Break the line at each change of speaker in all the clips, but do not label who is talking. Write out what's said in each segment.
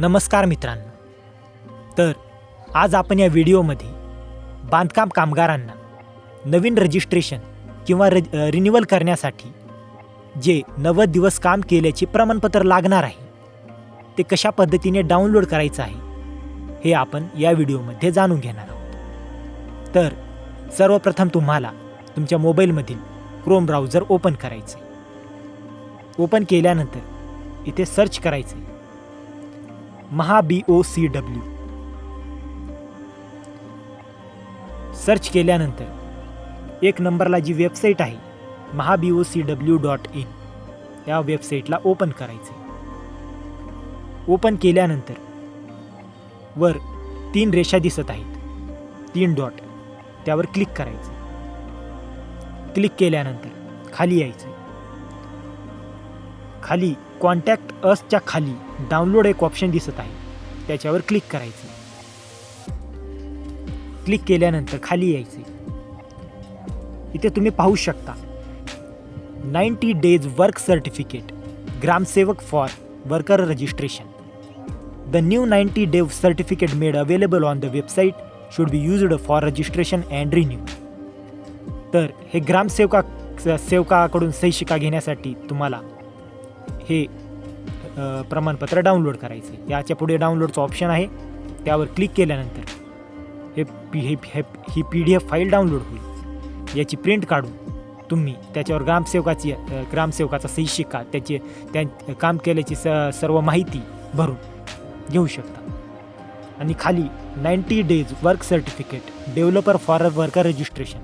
नमस्कार मित्रांनो. तर आज आपण या व्हिडिओमध्ये बांधकाम कामगारांना नवीन रजिस्ट्रेशन किंवा र रिन्युअल करण्यासाठी जे नव्वद दिवस काम केल्याचे प्रमाणपत्र लागणार आहे ते कशा पद्धतीने डाउनलोड करायचं आहे हे आपण या व्हिडिओमध्ये जाणून घेणार आहोत. तर सर्वप्रथम तुम्हाला तुमच्या मोबाईलमधील क्रोम ब्राउझर ओपन करायचे ओपन केल्यानंतर इथे सर्च करायचे Maha B O C W search केल्यानंतर एक नंबरला जी वेबसाईट आहे Maha B O C W dot in या वेबसाईटला ओपन करायचे ओपन केल्यानंतर वर तीन रेषा दिसत आहेत. तीन डॉट त्यावर क्लिक करायचं. क्लिक केल्यानंतर खाली यायचं. खाली कॉन्टॅक्ट असच्या खाली डाउनलोड एक ऑप्शन दिसत आहे. त्याच्यावर क्लिक करायचं. क्लिक केल्यानंतर खाली यायचे. इथे तुम्ही पाहू शकता. नाईन्टी डेज वर्क सर्टिफिकेट ग्रामसेवक for worker registration the new ninety day certificate made available on the website should be used for registration and renew तर हे ग्रामसेवका सेवकाकडून सही शिका घेण्यासाठी तुम्हाला हे प्रमाणपत्र डाउनलोड करायचे. याच्यापुढे डाउनलोडचं ऑप्शन आहे. त्यावर क्लिक केल्यानंतर हे पी हे हे ही P D F file download होईल. याची प्रिंट काढून तुम्ही त्याच्यावर ग्रामसेवकाची ग्रामसेवकाचा सही शिक्का त्याचे त्या काम केल्याची स सर्व माहिती भरून घेऊ शकता. आणि खाली ninety days work certificate developer for worker registration.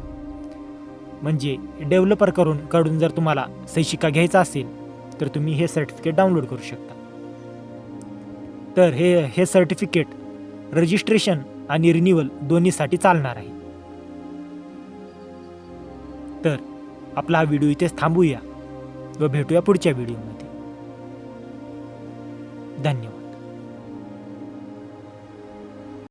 म्हणजे डेव्हलपर करून कडून जर तुम्हाला सही शिक्का घ्यायचा असेल तर तुम्ही हे सर्टिफिकेट डाउनलोड करू शकता. तर हे हे सर्टिफिकेट रजिस्ट्रेशन आणि रिन्युअल दोन्हीसाठी चालणार आहे. तर आपला हा व्हिडिओ इथेच थांबूया व भेटूया पुढच्या व्हिडिओमध्ये धन्यवाद.